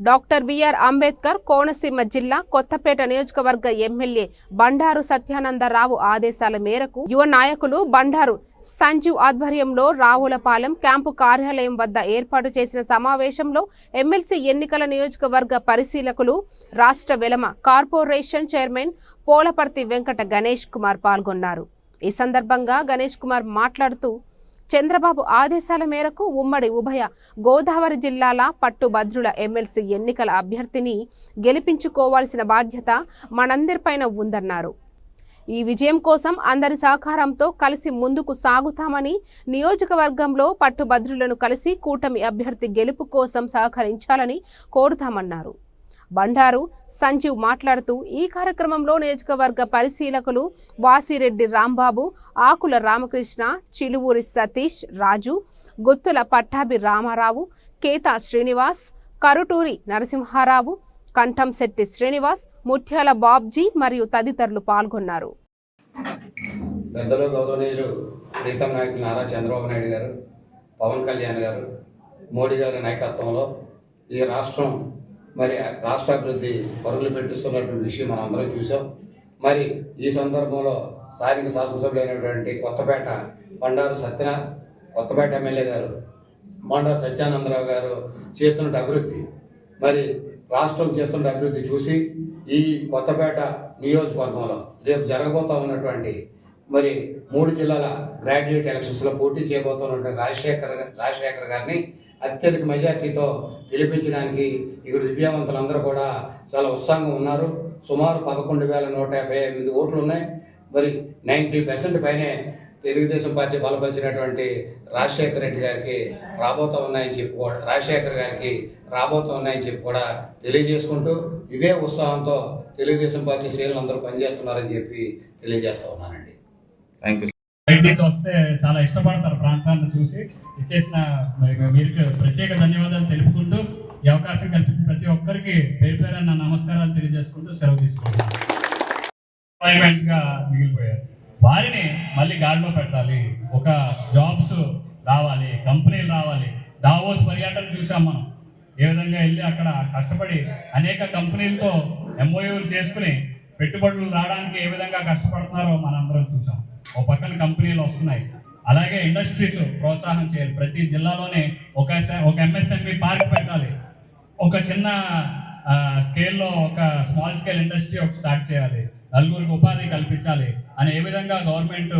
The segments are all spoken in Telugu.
డాక్టర్ బిఆర్ అంబేద్కర్ కోనసీమ జిల్లా కొత్తపేట నియోజకవర్గ ఎమ్మెల్యే బండారు సత్యానందరావు ఆదేశాల మేరకు యువ నాయకులు బండారు సంజీవ్ ఆధ్వర్యంలో రావులపాలెం క్యాంపు కార్యాలయం వద్ద ఏర్పాటు చేసిన సమావేశంలో ఎమ్మెల్సీ ఎన్నికల నియోజకవర్గ పరిశీలకులు రాష్ట్ర వెలమ కార్పొరేషన్ చైర్మన్ పోలపర్తి వెంకట గణేష్ కుమార్ పాల్గొన్నారు. ఈ సందర్భంగా గణేష్ కుమార్ మాట్లాడుతూ చంద్రబాబు ఆదేశాల మేరకు ఉమ్మడి ఉభయ గోదావరి జిల్లాల పట్టుభద్రుల ఎమ్మెల్సీ ఎన్నికల అభ్యర్థిని గెలిపించుకోవాల్సిన బాధ్యత మనందరిపైన ఉందన్నారు. ఈ విజయం కోసం అందరి సహకారంతో కలిసి ముందుకు సాగుతామని నియోజకవర్గంలో పట్టుభద్రులను కలిసి కూటమి అభ్యర్థి గెలుపు కోసం సహకరించాలని కోరుతామన్నారు. బండారు సంజీవ్ మాట్లాడుతూ ఈ కార్యక్రమంలో నియోజకవర్గ పరిశీలకులు వాసిరెడ్డి రాంబాబు ఆకుల రామకృష్ణ చిలువూరి సతీష్ రాజు గుత్తుల పట్టాభి రామారావు కేతా శ్రీనివాస్ కరుటూరి నరసింహారావు కంఠంశెట్టి శ్రీనివాస్ ముత్యాల బాబ్జీ మరియు తదితరులు పాల్గొన్నారు. పెద్దలు గౌరవనీయులు ప్రీతం నాయకులు నారా చంద్రబాబు నాయుడు గారు పవన్ కళ్యాణ్ గారు మోడీ గారి నాయకత్వంలో ఈ రాష్ట్రం మరి రాష్ట్ర అభివృద్ధి పరుగులు పెట్టిస్తున్నటువంటి విషయం మనం అందరం చూసాం మరి ఈ సందర్భంలో స్థానిక శాసనసభ్యులైనటువంటి కొత్తపేట బండారు సత్యనా కొత్తపేట ఎమ్మెల్యే గారు బండారు సత్యానందరావు గారు చేస్తున్న అభివృద్ధి మరి రాష్ట్రం చేస్తున్న అభివృద్ధి చూసి ఈ కొత్తపేట నియోజకవర్గంలో రేపు జరగబోతా ఉన్నటువంటి మరి మూడు జిల్లాల గ్రాడ్యుయేట్ ఎలక్షన్స్లో పోటీ చేయబోతున్నటువంటి రాజశేఖర్ రాజశేఖర్ గారిని అత్యధిక మెజార్టీతో గెలిపించడానికి ఇక్కడ విద్యావంతులందరూ కూడా చాలా ఉత్సాహంగా ఉన్నారు. సుమారు పదకొండు వేల నూట యాభై ఎనిమిది ఓట్లు ఉన్నాయి. మరి నైంటీ పర్సెంట్ పైనే తెలుగుదేశం పార్టీ బలపరిచినటువంటి రాజశేఖర రెడ్డి గారికి రాబోతా ఉన్నాయని చెప్పి కూడా రాజశేఖర్ గారికి రాబోతా ఉన్నాయని చెప్పి కూడా తెలియజేసుకుంటూ ఇదే ఉత్సాహంతో తెలుగుదేశం పార్టీ శ్రేణులు అందరూ పనిచేస్తున్నారని చెప్పి తెలియజేస్తా ఉన్నానండి. థ్యాంక్ యూ బయటికి వస్తే చాలా ఇష్టపడతారు ప్రాంతాన్ని చూసి. ఇచ్చేసిన మీరు మీకు ప్రత్యేక ధన్యవాదాలు తెలుపుకుంటూ ఈ అవకాశం కల్పించిన ప్రతి ఒక్కరికి పేరు పేరన్న నమస్కారాలు తెలియజేసుకుంటూ సెలవు తీసుకుంటున్నాను. గా మిగిలిపోయారు. వారిని మళ్ళీ గాడిలో పెట్టాలి. ఒక జాబ్స్ రావాలి కంపెనీలు రావాలి. దావోస్ పర్యటన చూసాం మనం. ఏ విధంగా వెళ్ళి అక్కడ కష్టపడి అనేక కంపెనీలతో ఎంఓయూలు చేసుకుని పెట్టుబడులు రావడానికి ఏ విధంగా కష్టపడుతున్నారో మనందరం చూసాం ఒక పక్కన కంపెనీలు వస్తున్నాయి. అలాగే ఇండస్ట్రీస్ ప్రోత్సాహం చేయాలి. ప్రతి జిల్లాలోనే ఒక ఒక ఎంఎస్ఎంఈ పార్క్ పెట్టాలి. ఒక చిన్న స్కేల్లో ఒక స్మాల్ స్కేల్ ఇండస్ట్రీ ఒక స్టార్ట్ చేయాలి. నలుగురికి ఉపాధి కల్పించాలి అని ఏ విధంగా గవర్నమెంట్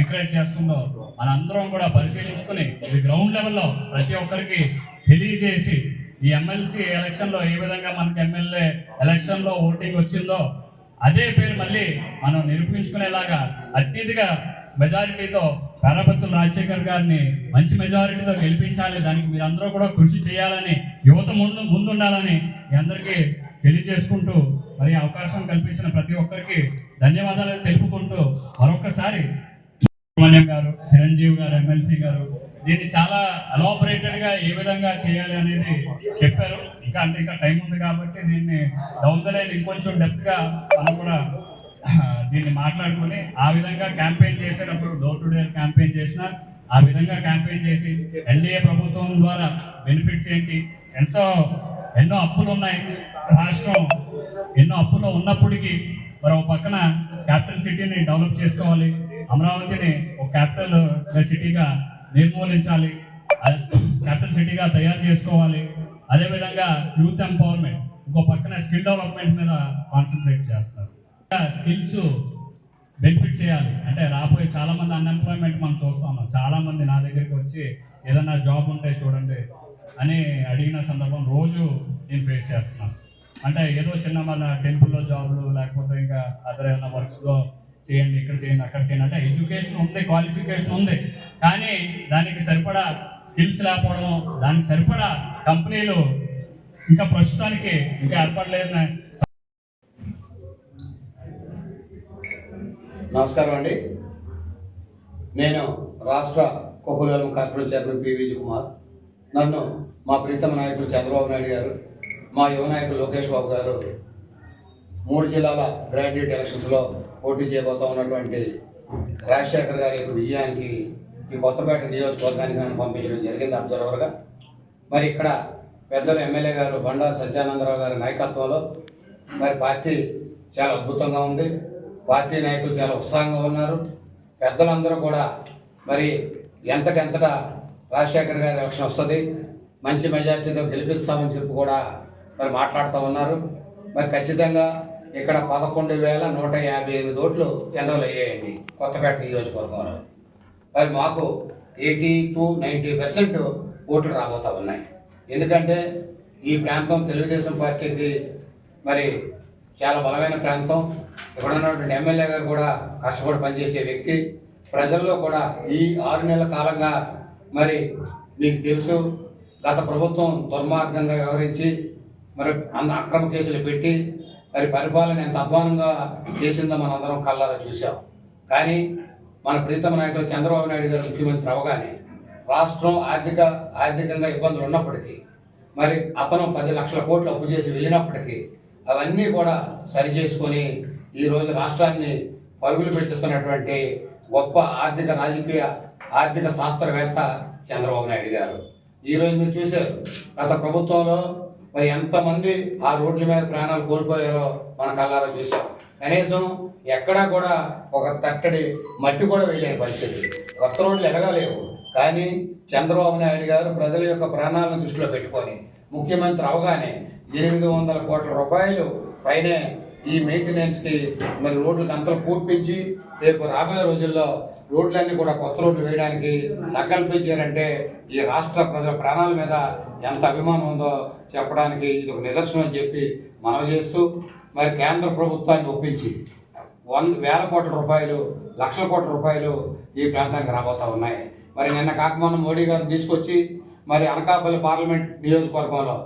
ఎంకరేజ్ చేస్తుందో మనందరం కూడా పరిశీలించుకుని ఇది గ్రౌండ్ లెవెల్లో ప్రతి ఒక్కరికి తెలియజేసి ఈ ఎమ్మెల్సీ ఎలక్షన్లో ఏ విధంగా మనకి ఎమ్మెల్యే ఎలక్షన్లో ఓటింగ్ వచ్చిందో అదే పేరు మళ్ళీ మనం నిరూపించుకునేలాగా అత్యధిక మెజారిటీతో పేరాపత్తుల రాజశేఖర్ గారిని మంచి మెజారిటీతో గెలిపించాలి. దానికి మీరందరూ కూడా కృషి చేయాలని యువత ముందు ముందుండాలని మీ అందరికీ తెలియజేసుకుంటూ మరి అవకాశం కల్పించిన ప్రతి ఒక్కరికి ధన్యవాదాలు తెలుపుకుంటూ మరొకసారి సుబ్రహ్మణ్యం గారు చిరంజీవి గారు ఎమ్మెల్సీ గారు దీన్ని చాలా అలోపరేటెడ్గా ఏ విధంగా చేయాలి అనేది చెప్పారు. ఇంకా అంటే ఇంకా టైం ఉంది కాబట్టి దీన్ని దౌందలేని ఇంకొంచెం డెప్త్గా మనం కూడా దీన్ని మాట్లాడుకుని ఆ విధంగా క్యాంపెయిన్ చేసేటప్పుడు డోర్ టు డోర్ క్యాంపెయిన్ చేసిన ఆ విధంగా క్యాంపెయిన్ చేసి ఎన్డీఏ ప్రభుత్వం ద్వారా బెనిఫిట్స్ ఏంటి? ఎంతో ఎన్నో అప్పులు ఉన్నాయి రాష్ట్రం ఎన్నో అప్పులు ఉన్నప్పటికీ మరి ఒక పక్కన క్యాపిటల్ సిటీని డెవలప్ చేసుకోవాలి. అమరావతిని ఒక క్యాపిటల్ సిటీగా నిర్మూలించాలి. క్యాపిటల్ సిటీగా తయారు చేసుకోవాలి. అదేవిధంగా యూత్ ఎంపవర్మెంట్ ఇంకో పక్కన స్కిల్ డెవలప్మెంట్ మీద కాన్సన్ట్రేట్ చేస్తారు. స్కిల్స్ బెనిఫిట్ చేయాలి. అంటే రాబోయే చాలా మంది అన్ఎంప్లాయ్మెంట్ మనం చూస్తాం చాలా మంది నా దగ్గరికి వచ్చి ఏదన్నా జాబ్ ఉంటే చూడండి అని అడిగిన సందర్భం రోజు నేను ఫేస్ చేస్తున్నాను. అంటే ఏదో చిన్న మన టెంపుల్లో జాబ్లు లేకపోతే ఇంకా అదర్ ఏమైనా వర్క్స్లో చేయండి ఇక్కడ చేయండి అక్కడ చేయండి. అంటే ఎడ్యుకేషన్ ఉంది క్వాలిఫికేషన్ ఉంది. కానీ దానికి సరిపడా స్కిల్స్ లేకపోవడం దానికి సరిపడా కంపెనీలు ఇంకా ప్రస్తుతానికి ఇంకా ఏర్పడలేదని నమస్కారం అండి. నేను రాష్ట్ర కొప్పులవరం corporate chairman P Vijay Kumar. నన్ను మా ప్రీతమ నాయకులు చంద్రబాబు నాయుడు గారు మా యువ నాయకులు లోకేష్ బాబు గారు మూడు జిల్లాల గ్రాడ్యుయేట్ ఎలక్షన్స్లో పోటీ చేయబోతా ఉన్నటువంటి రాజశేఖర్ గారి యొక్క విజయానికి ఈ కొత్తపేట నియోజకవర్గానికి నన్ను పంపించడం జరిగింది అబ్జర్వర్గా. మరి ఇక్కడ పెద్దలు ఎమ్మెల్యే గారు బండారు సత్యానందరావు గారి నాయకత్వంలో మరి పార్టీ చాలా అద్భుతంగా ఉంది. పార్టీ నాయకులు చాలా ఉత్సాహంగా ఉన్నారు. పెద్దలందరూ కూడా మరి ఎంతకెంతటా రాజశేఖర్ గారి ఎలక్షన్ వస్తుంది మంచి మెజార్టీతో గెలిపిస్తామని చెప్పి కూడా మరి మాట్లాడుతూ ఉన్నారు. మరి ఖచ్చితంగా ఇక్కడ పదకొండు వేల నూట యాభై ఎనిమిది ఓట్లు ఎన్రోల్ అయ్యాయండి కొత్తపేట నియోజకవర్గంలో. మరి మాకు ఎయిటీ టు నైంటీ పర్సెంట్ ఓట్లు రాబోతా ఉన్నాయి. ఎందుకంటే ఈ ప్రాంతం తెలుగుదేశం పార్టీకి మరి చాలా బలమైన ప్రాంతం. ఇక్కడ ఉన్నటువంటి ఎమ్మెల్యే గారు కూడా కష్టపడి పనిచేసే వ్యక్తి. ప్రజల్లో కూడా ఈ ఆరు నెలల కాలంగా మరి మీకు తెలుసు గత ప్రభుత్వం దుర్మార్గంగా వ్యవహరించి మరి అంత అక్రమ కేసులు పెట్టి మరి పరిపాలన ఎంత అధ్వానంగా చేసిందో మనందరం కళ్ళారా చూసాం కానీ మన ప్రీతమ నాయకులు చంద్రబాబు నాయుడు గారు ముఖ్యమంత్రి అవగానే రాష్ట్రం ఆర్థిక ఆర్థికంగా ఇబ్బందులు ఉన్నప్పటికీ మరి అతను పది లక్షల కోట్లు అప్పు చేసి వెళ్ళినప్పటికీ అవన్నీ కూడా సరి చేసుకొని ఈరోజు రాష్ట్రాన్ని పరుగులు పెట్టిస్తున్నటువంటి గొప్ప ఆర్థిక రాజకీయ ఆర్థిక శాస్త్రవేత్త చంద్రబాబు నాయుడు గారు. ఈరోజు మీరు చూశారు గత ప్రభుత్వంలో మరి ఎంతమంది ఆ రోడ్ల మీద ప్రాణాలు కోల్పోయారో మన కళ్ళారా చూసాం కనీసం ఎక్కడా కూడా ఒక తట్టడి మట్టి కూడా వేయలేని పరిస్థితి. కొత్త రోడ్లు ఎలగలేవు కానీ చంద్రబాబు నాయుడు గారు ప్రజల యొక్క ప్రాణాలను దృష్టిలో పెట్టుకొని ముఖ్యమంత్రి అవగానే ఎనిమిది వందల కోట్ల రూపాయలు పైనే ఈ మెయింటెనెన్స్కి మరి రోడ్లకు అంతా పూర్పించి రేపు రాబోయే రోజుల్లో రోడ్లన్నీ కూడా కొత్త రోడ్లు వేయడానికి సంకల్పించారంటే ఈ రాష్ట్ర ప్రజల ప్రాణాల మీద ఎంత అభిమానం ఉందో చెప్పడానికి ఇది ఒక నిదర్శనం అని చెప్పి మనవి చేస్తూ మరి కేంద్ర ప్రభుత్వాన్ని ఒప్పించి వంద వేల కోట్ల రూపాయలు లక్షల కోట్ల రూపాయలు ఈ ప్రాంతానికి రాబోతూ ఉన్నాయి. మరి నిన్న కాకమోహన్ మోడీ గారిని తీసుకొచ్చి మరి అనకాపల్లి పార్లమెంట్ నియోజకవర్గంలో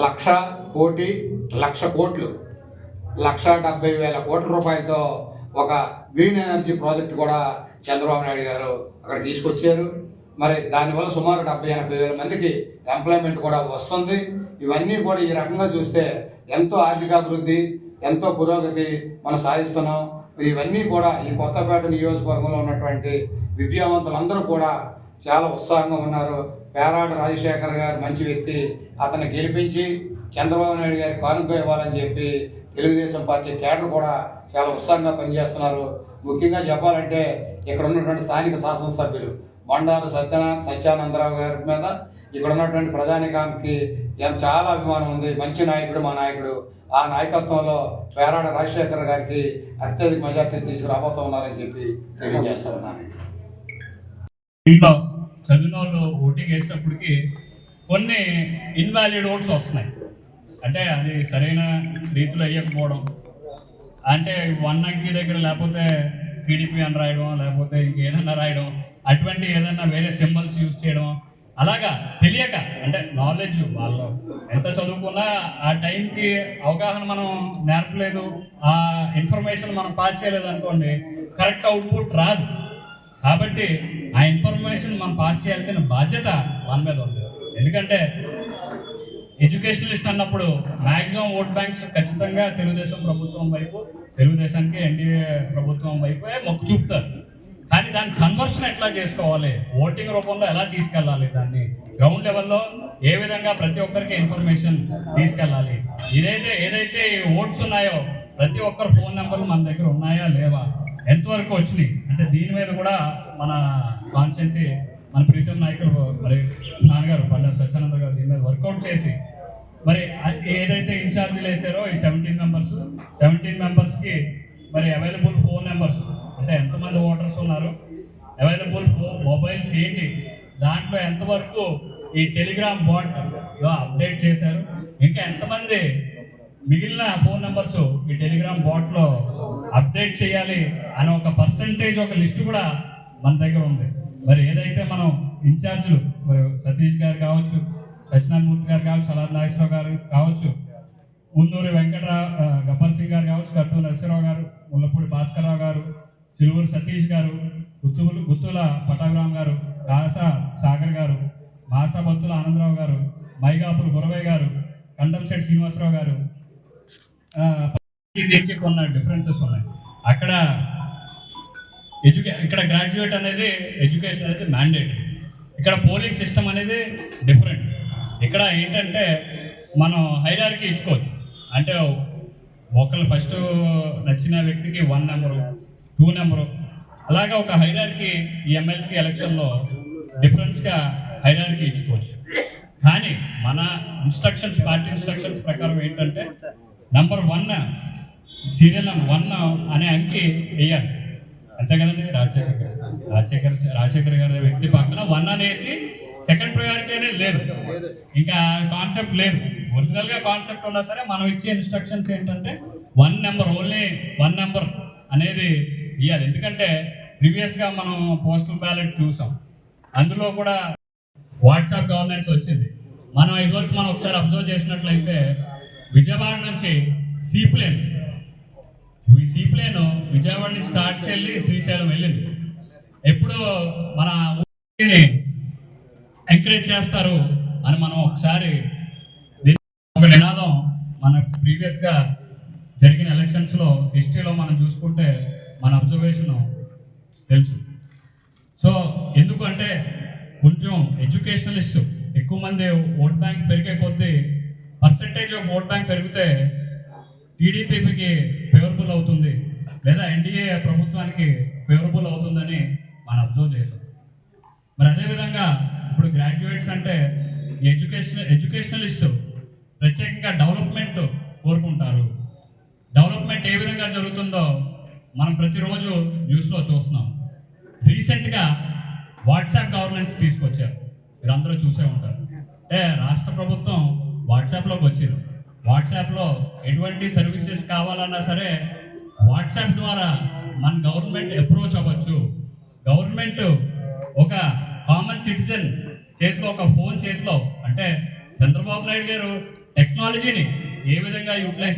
లక్ష కోటి లక్ష కోట్లు లక్ష డెబ్బై వేల కోట్ల రూపాయలతో ఒక గ్రీన్ ఎనర్జీ ప్రాజెక్ట్ కూడా చంద్రబాబు నాయుడు గారు అక్కడ తీసుకొచ్చారు. మరి దానివల్ల సుమారు డెబ్బై ఎనభై వేల మందికి ఎంప్లాయ్మెంట్ కూడా వస్తుంది. ఇవన్నీ కూడా ఈ రకంగా చూస్తే ఎంతో ఆర్థికాభివృద్ధి ఎంతో పురోగతి మనం సాధిస్తున్నాం. ఇవన్నీ కూడా ఈ కొత్తపేట నియోజకవర్గంలో ఉన్నటువంటి విద్యావంతులందరూ కూడా చాలా ఉత్సాహంగా ఉన్నారు. పేరాట రాజశేఖర్ గారు మంచి వ్యక్తి. అతన్ని గెలిపించి చంద్రబాబు నాయుడు గారికి కానుక ఇవ్వాలని చెప్పి తెలుగుదేశం పార్టీ కేడర్ కూడా చాలా ఉత్సాహంగా పనిచేస్తున్నారు. ముఖ్యంగా చెప్పాలంటే ఇక్కడ ఉన్నటువంటి స్థానిక శాసనసభ్యులు బండారు సత్యనా సత్యానందరావు గారి మీద ఇక్కడ ఉన్నటువంటి ప్రజానికానికి ఎంత చాలా అభిమానం ఉంది. మంచి నాయకుడు మా నాయకుడు. ఆ నాయకత్వంలో పేరాడ రాజశేఖర్ గారికి అత్యధిక మెజార్టీ తీసుకురాబోతా ఉన్నారని చెప్పి తెలియజేస్తా ఇంట్లో చదివిన వాళ్ళు ఓటింగ్ వేసేటప్పటికి కొన్ని ఇన్వాలిడ్ ఓట్స్ వస్తున్నాయి. అంటే అది సరైన రీతిలో వేయకపోవడం. అంటే వన్ అంకి దగ్గర లేకపోతే టీడీపీ అని రాయడం లేకపోతే ఇంకేదన్నా రాయడం అటువంటి ఏదన్నా వేరే సింబల్స్ యూజ్ చేయడం అలాగా తెలియక అంటే నాలెడ్జ్ వాళ్ళు ఎంత చదువుకున్నా ఆ టైంకి అవగాహన మనం నేర్పలేదు ఆ ఇన్ఫర్మేషన్ మనం పాస్ చేయలేదు అనుకోండి కరెక్ట్ అవుట్పుట్ రాదు. కాబట్టి ఆ ఇన్ఫర్మేషన్ మనం పాస్ చేయాల్సిన బాధ్యత మన మీద ఉంది. ఎందుకంటే ఎడ్యుకేషనలిస్ట్ అన్నప్పుడు మ్యాక్సిమం ఓట్ బ్యాంక్స్ ఖచ్చితంగా తెలుగుదేశం ప్రభుత్వం వైపు తెలుగుదేశానికి ఎన్డీఏ ప్రభుత్వం వైపు మొక్కు చూపుతారు. కానీ దాని కన్వర్షన్ ఎట్లా చేసుకోవాలి? ఓటింగ్ రూపంలో ఎలా తీసుకెళ్ళాలి దాన్ని? గ్రౌండ్ లెవెల్లో ఏ విధంగా ప్రతి ఒక్కరికి ఇన్ఫర్మేషన్ తీసుకెళ్ళాలి? ఇదైతే ఏదైతే ఓట్స్ ఉన్నాయో ప్రతి ఒక్కరు ఫోన్ నెంబర్లు మన దగ్గర ఉన్నాయా లేవా? ఎంతవరకు వచ్చినాయి? అంటే దీని మీద కూడా మన కాన్స్టిట్యున్సీ మన ప్రీతం నాయకులు మరి నాన్నగారు బండారు సత్యానంద గారు దీని మీద వర్కౌట్ చేసి మరి ఏదైతే ఇన్ఛార్జీలు వేసారో ఈ సెవెంటీన్ మెంబర్స్ సెవెంటీన్ మెంబర్స్కి మరి అవైలబుల్ ఫోన్ నెంబర్స్ అంటే ఎంతమంది ఓటర్స్ ఉన్నారు అవైలబుల్ ఫోన్ మొబైల్స్ ఏంటి దాంట్లో ఎంతవరకు ఈ టెలిగ్రామ్ బాట్ అప్డేట్ చేశారు ఇంకా ఎంతమంది మిగిలిన ఫోన్ నెంబర్స్ ఈ టెలిగ్రామ్ బాట్లో అప్డేట్ చేయాలి అనే ఒక పర్సంటేజ్ ఒక లిస్ట్ కూడా మన దగ్గర ఉంది. మరి ఏదైతే మనం ఇన్ఛార్జ్లు మరి సతీష్ గారు కావచ్చు దక్షిణామూర్తి గారు కావచ్చు అలా నాగేశ్వరరావు గారు కావచ్చు ముందూరి వెంకటరావు గబ్బర్ సింగ్ గారు కావచ్చు కట్టు నరసింహరావు గారు ముల్లపూడి భాస్కర్రావు గారు చిలువూరు సతీష్ గారు గుత్తులు గుత్తుల పటాగ్రామ్ గారు కాసా సాగర్ గారు మాసా బత్తుల ఆనందరావు గారు మైగాపుల గురవయ్య గారు కండంశెట్టి శ్రీనివాసరావు గారు దీనికి కొన్ని డిఫరెన్సెస్ ఉన్నాయి. అక్కడ ఎడ్యుకే ఇక్కడ గ్రాడ్యుయేట్ అనేది ఎడ్యుకేషన్ అనేది మ్యాండేట్ ఇక్కడ పోలింగ్ సిస్టమ్ అనేది డిఫరెంట్ ఇక్కడ ఏంటంటే మనం హైరార్కి ఇచ్చుకోవచ్చు. అంటే ఒకళ్ళు ఫస్ట్ నచ్చిన వ్యక్తికి వన్ నెంబరు టూ నెంబరు అలాగా ఒక హైరార్కి ఈ ఎమ్మెల్సీ ఎలక్షన్లో డిఫరెన్స్గా హైరార్కి ఇచ్చుకోవచ్చు. కానీ మన ఇన్స్ట్రక్షన్స్ పార్టీ ఇన్స్ట్రక్షన్స్ ప్రకారం ఏంటంటే number one serial number one అనే అంకి వేయాలి. అంతే కదండి రాజశేఖర్ గారు. రాజశేఖర్ రాజశేఖర్ గారి వ్యక్తి పక్కన వన్ అనేసి సెకండ్ ప్రయారిటీ అనేది లేదు. ఇంకా కాన్సెప్ట్ లేదు. ఒరిజినల్గా కాన్సెప్ట్ ఉన్నా సరే మనం ఇచ్చే ఇన్స్ట్రక్షన్స్ ఏంటంటే one number only one number అనేది ఇవ్వాలి ఎందుకంటే ప్రీవియస్గా మనం పోస్టల్ బ్యాలెట్ చూసాం. అందులో కూడా వాట్సాప్ గవర్నెన్స్ వచ్చింది. మనం ఇదివరకు మనం ఒకసారి అబ్జర్వ్ చేసినట్లయితే విజయవాడ నుంచి సీప్లేన్. ఈ సీప్లేన్ విజయవాడ నుంచి స్టార్ట్ చెల్లి శ్రీశైలం వెళ్ళింది. ఎప్పుడు మన ఊరిని ఎంకరేజ్ చేస్తారు అని మనం ఒకసారి ఒక నినాదం మన ప్రీవియస్గా జరిగిన ఎలక్షన్స్లో హిస్టరీలో మనం చూసుకుంటే మన అబ్జర్వేషన్ తెలుసు. సో ఎందుకంటే కొంచెం ఎడ్యుకేషనలిస్ట్ ఎక్కువ మంది ఓట్ బ్యాంక్ పెరిగే కొద్దీ పర్సంటేజ్ ఆఫ్ ఓట్ బ్యాంక్ పెరిగితే టీడీపీకి ఫేవరబుల్ అవుతుంది. లేదా ఎన్డీఏ ప్రభుత్వానికి ఫేవరబుల్ అవుతుందని మనం అబ్జర్వ్ చేసాం. మరి అదేవిధంగా ఇప్పుడు గ్రాడ్యుయేట్స్ అంటే ఎడ్యుకేషన్ ఎడ్యుకేషనలిస్ట్ ప్రత్యేకంగా డెవలప్మెంట్ కోరుకుంటారు. డెవలప్మెంట్ ఏ విధంగా జరుగుతుందో మనం ప్రతిరోజు న్యూస్లో చూస్తున్నాం. రీసెంట్గా వాట్సాప్ గవర్నెన్స్ తీసుకొచ్చారు. మీరందరూ చూసే ఉంటారు. అంటే రాష్ట్ర ప్రభుత్వం వాట్సాప్లోకి వచ్చారు వాట్సాప్లో ఎటువంటి సర్వీసెస్ కావాలన్నా సరే వాట్సాప్ ద్వారా మన గవర్నమెంట్ అప్రోచ్ అవ్వచ్చు. గవర్నమెంట్ ఒక కామన్ సిటిజన్ చేతిలో ఒక ఫోన్ చేతిలో అంటే చంద్రబాబు నాయుడు గారు టెక్నాలజీని ఏ విధంగా యూటిలైజ్